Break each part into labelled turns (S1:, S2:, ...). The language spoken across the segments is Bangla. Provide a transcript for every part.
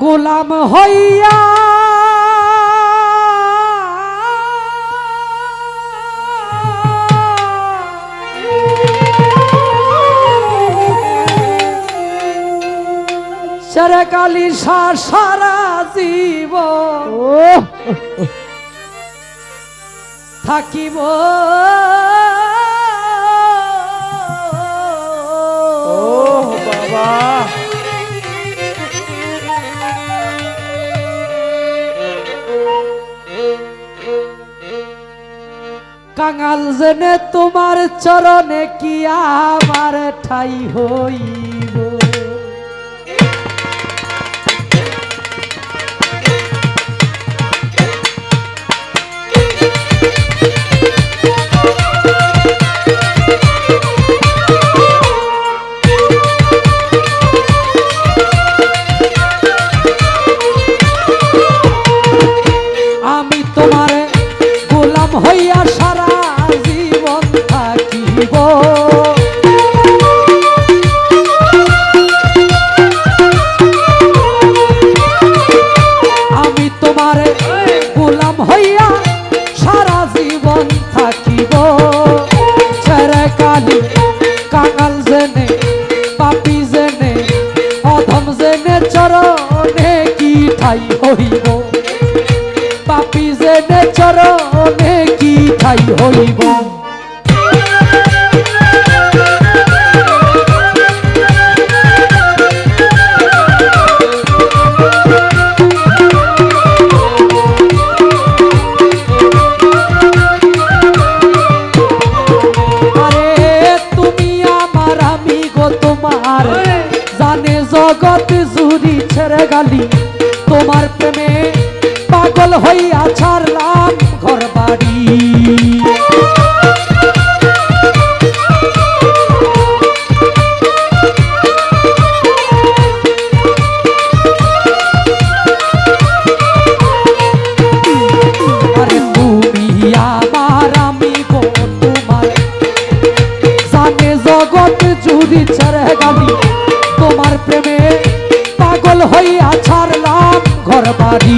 S1: গোলাম হইয়া সরকালি সারা জীবন থাকিব।
S2: বাবা।
S1: কাঙাল জেনে তোমার চরণে কি আমার ঠাই হইব ঠাই হইব। পাপি জেনে চরণে কি ঠাই হইব? তোমার। জানে জগৎ ছেড়ে গালি। হইয়া ছাড়লাম ঘর বাড়ি জুড়ি ছেড়ে গালি তোমার প্রেমে পাগল হইয়া ছাড়লাম ঘর বাড়ি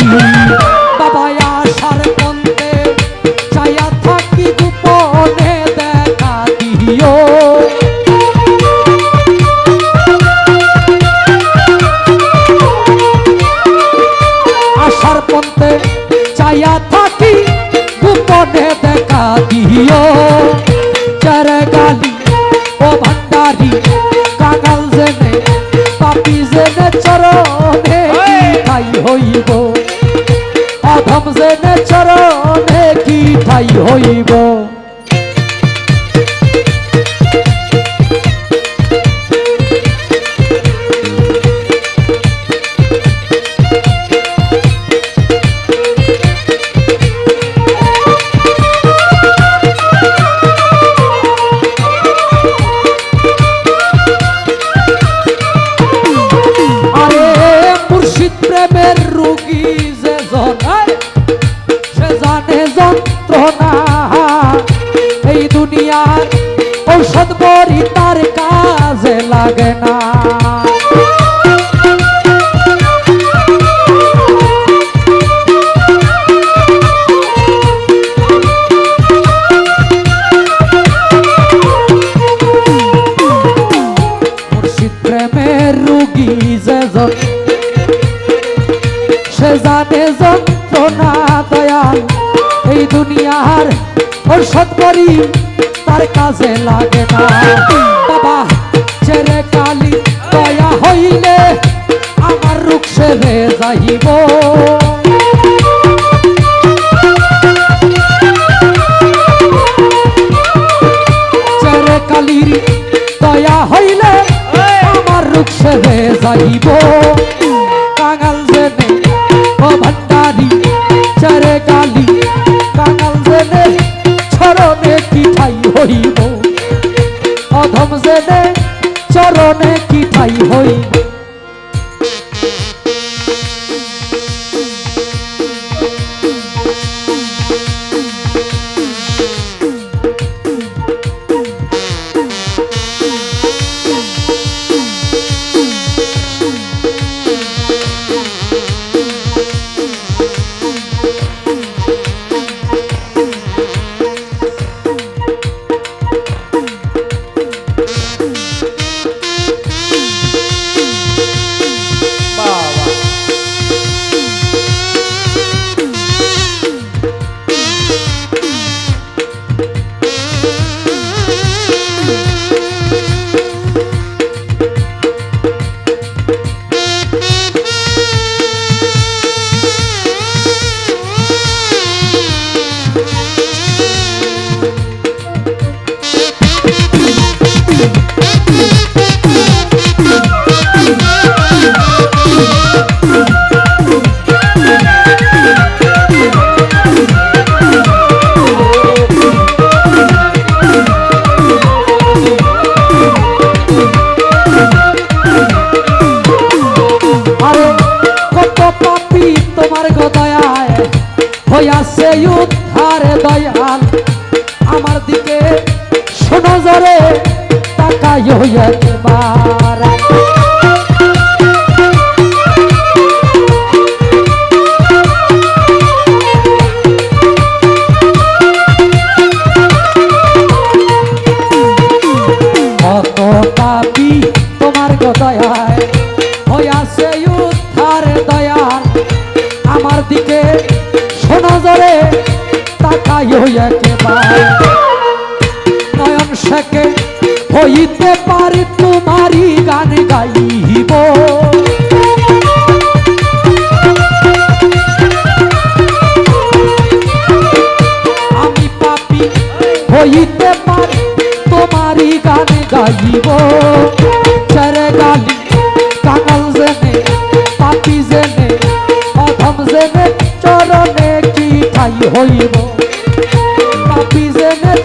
S1: জেনে চরণে যন্ত্রণা এই দুনিয়ার ঔষধ বড়ি তার কাজে লাগে না। দুনিয়ার ঔষধ করি তার কাজে লাগে না। বাবা ছেড়ে কালি দয়া হইলে আমার রুখ সেরে যাইব। ছেড়ে কালির দয়া হইলে আমার রুখ সেরে যাইব। চরণে কি ঠাই হইব আরে দয়াল আমার দিকে শোনো জরে তাকাই হইয়া কত পাপি তোমার কথায় নয়ন শেখে হইতে পারি তোমারই গান গাইব। আমি পাপি হইতে পারি তোমারই গান গাইব। চরে গালি, কাঙাল জেনে, পাপি জেনে, অধম জেনে, চরণে কি ঠাই হইব।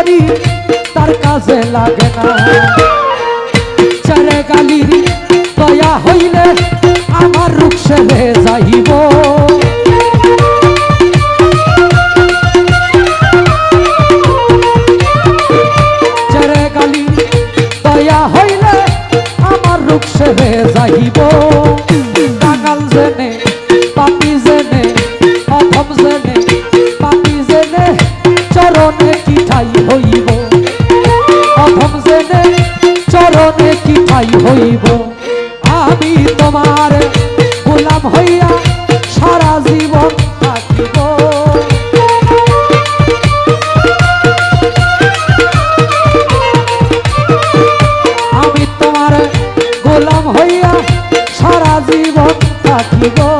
S1: বড়ি তার কাজে লাগে না। চারে গালির দয়া হইলে আমার রূপ সেরে যাইব। হইলে আমার রূপ সেরে যাইব। চরণে কি ঠাই হইব। আমি তোমার গোলাম হইয়া সারা জীবন থাকিব। আমি তোমার গোলাম হইয়া সারা জীবন থাকিব।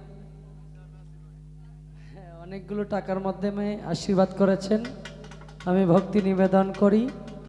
S1: অনেকগুলো টাকার মাধ্যমে আশীর্বাদ করেছেন। আমি ভক্তি নিবেদন করি।